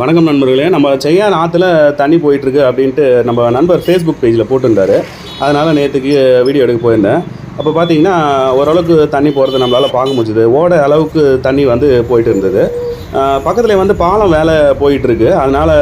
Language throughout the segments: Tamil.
வணக்கம் நண்பர்களே. நம்ம செய்யார் ஆற்றுல தண்ணி போயிட்டுருக்கு அப்படின்ட்டு நம்ம நண்பர் ஃபேஸ்புக் பேஜில் போட்டிருந்தாரு. அதனால் நேற்றுக்கு வீடியோ எடுக்க போயிருந்தேன். அப்போ பார்த்தீங்கன்னா ஓரளவுக்கு தண்ணி போகிறது நம்மளால் பார்க்க முடிஞ்சுது. ஓட அளவுக்கு தண்ணி வந்து போயிட்டு இருந்தது. பக்கத்தில் வந்து பாலம் வேலை போயிட்டுருக்கு. அதனால்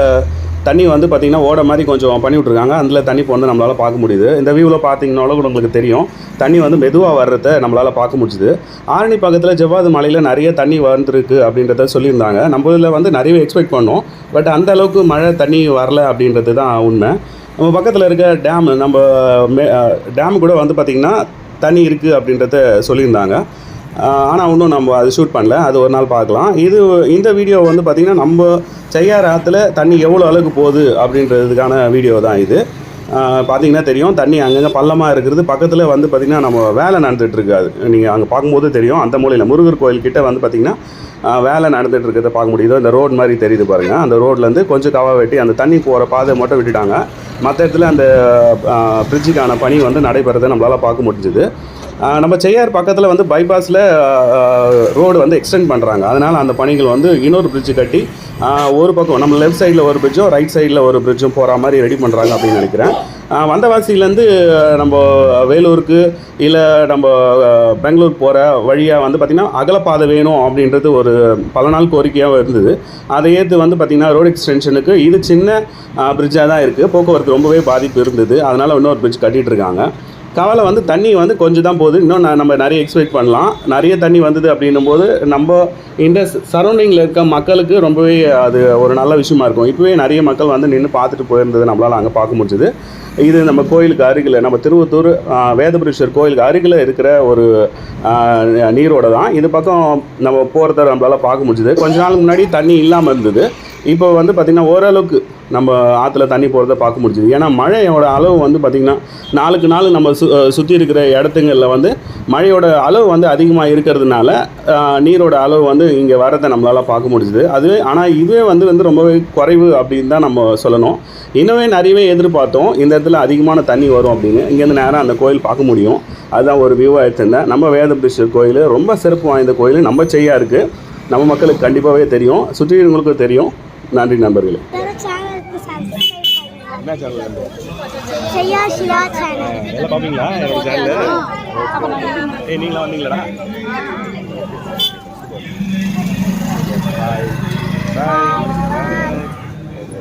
தண்ணி வந்து பார்த்திங்கன்னா ஓட மாதிரி கொஞ்சம் பண்ணி விட்ருக்காங்க அதில் தண்ணி போகிறது நம்மளால் பார்க்க முடியுது. இந்த வியூவில் பார்த்தீங்கன்னாலும் கூட உங்களுக்கு தெரியும். தண்ணி வந்து மெதுவாக வர்றத நம்மளால் பார்க்க முடிஞ்சுது. ஆரணி பக்கத்தில் ஜவ்வாது மலையில் நிறைய தண்ணி வந்திருக்கு அப்படின்றத சொல்லியிருந்தாங்க. நம்ம இதில் வந்து நிறைய எக்ஸ்பெக்ட் பண்ணோம். பட் அந்த அளவுக்கு மழை தண்ணி வரல அப்படின்றது தான் உண்மை. நம்ம பக்கத்தில் இருக்க டேம் நம்ம மே டேம் கூட வந்து பார்த்திங்கன்னா தண்ணி இருக்குது அப்படின்றத சொல்லியிருந்தாங்க. ஆனால் இன்னும் நம்ம அது ஷூட் பண்ணல. அது ஒரு நாள் பார்க்கலாம். இது இந்த வீடியோ வந்து பார்த்திங்கன்னா நம்ம செய்யார் ஆற்றுல தண்ணி எவ்வளோ அளவுக்கு போகுது அப்படின்றதுக்கான வீடியோ தான் இது. பார்த்தீங்கன்னா தெரியும் தண்ணி அங்கங்கே பள்ளமாக இருக்கிறது. பக்கத்தில் வந்து பார்த்திங்கன்னா நம்ம வேலை நடந்துகிட்ருக்காது நீங்கள் அங்கே பார்க்கும்போது தெரியும். அந்த மூலையில் முருகர் கோயில்கிட்ட வந்து பார்த்திங்கன்னா வேலை நடந்துகிட்டு இருக்கிறத பார்க்க முடியுது? அந்த ரோடு மாதிரி தெரியுது பாருங்கள் அந்த ரோட்லேருந்து கொஞ்சம் கவா வெட்டி அந்த தண்ணி போகிற பாதை மட்டும் விட்டுட்டாங்க. மற்ற இடத்துல அந்த பிரிட்ஜுக்கான பணி வந்து நடைபெறதை நம்மளால் பார்க்க முடிஞ்சுது. நம்ம செய்யார் பக்கத்தில் வந்து பைபாஸில் ரோடு வந்து எக்ஸ்டெண்ட் பண்ணுறாங்க அதனால் அந்த பணிகள் வந்து இன்னொரு பிரிட்ஜு கட்டி ஒரு பக்கம் நம்ம லெஃப்ட் சைடில் ஒரு பிரிட்ஜும் ரைட் சைடில் ஒரு பிரிட்ஜும் போகிற மாதிரி ரெடி பண்ணுறாங்க அப்படின்னு நினைக்கிறேன். வந்தவாசிலேருந்து நம்ம வேலூருக்கு இல்லை நம்ம பெங்களூர் போகிற வழியாக வந்து பார்த்திங்கன்னா அகலப்பாதை வேணும் அப்படின்றது ஒரு பல நாள் கோரிக்கையாக இருந்தது. அதை ஏற்று வந்து பார்த்திங்கன்னா ரோடு எக்ஸ்டென்ஷனுக்கு இது சின்ன பிரிட்ஜாக தான் இருக்குது போக்குவரத்து ரொம்பவே பாதிப்பு இருந்தது. அதனால் இன்னொரு பிரிட்ஜ் கட்டிகிட்டு இருக்காங்க. கவலை வந்து தண்ணி வந்து கொஞ்சம் தான் போகுது. இன்னும் நம்ம நிறைய எக்ஸ்பெக்ட் பண்ணலாம். நிறைய தண்ணி வந்தது அப்படின்னும் போது நம்ம இந்த சரௌண்டிங்கில் இருக்க மக்களுக்கு ரொம்பவே அது ஒரு நல்ல விஷயமா இருக்கும். இப்போவே நிறைய மக்கள் வந்து நின்று பார்த்துட்டு போயிருந்தது நம்மளால் அங்கே பார்க்க முடிஞ்சுது. இது நம்ம கோயிலுக்கு அருகில் நம்ம திருவத்தூர் வேதபுரீஸ்வர் கோயிலுக்கு அருகில் இருக்கிற ஒரு நீரோட தான் இது பக்கம் நம்ம போகிறத நம்மளால் பார்க்க முடிஞ்சுது. கொஞ்ச நாளுக்கு முன்னாடி தண்ணி இல்லாமல் இருந்தது. இப்போ வந்து பார்த்திங்கன்னா ஓரளவுக்கு நம்ம ஆற்றுல தண்ணி போகிறத பார்க்க முடிஞ்சுது. ஏன்னா மழையோட அளவு வந்து பார்த்திங்கன்னா நாளுக்கு நாள் நம்ம சு சுற்றி இருக்கிற இடத்துங்களில் வந்து மழையோட அளவு வந்து அதிகமாக இருக்கிறதுனால நீரோட அளவு வந்து இங்கே வரதை நம்மளால் பார்க்க முடிஞ்சுது. அதுவே ஆனால் இதுவே வந்து வந்து ரொம்பவே குறைவு அப்படின்னு தான் நம்ம சொல்லணும். இன்னுமே நிறையவே எதிர்பார்த்தோம். இந்த இடத்துல அதிகமான தண்ணி வரும் அப்படின்னு. இங்கேருந்து நேராக அந்த கோயில் பார்க்க முடியும். அதுதான் ஒரு வியூவாக எடுத்திருந்தேன். நம்ம வேதபுரீஸ்வர் கோயில் ரொம்ப சிறப்பு வாய்ந்த கோயில். நம்ம செய்யா இருக்குது நம்ம மக்களுக்கு கண்டிப்பாகவே தெரியும். சுற்றி தெரியும். நன்றி நண்பர்களே. வேற சேனலுக்கு சப்ஸ்கிரைப் பண்ணுங்க. என்ன சேனல் செய்யா சிவா சேனல். எல்லாம் பார்ப்பீங்களா? என்னோட சேனல் ஏய் நீங்களா வந்தீங்களாடா?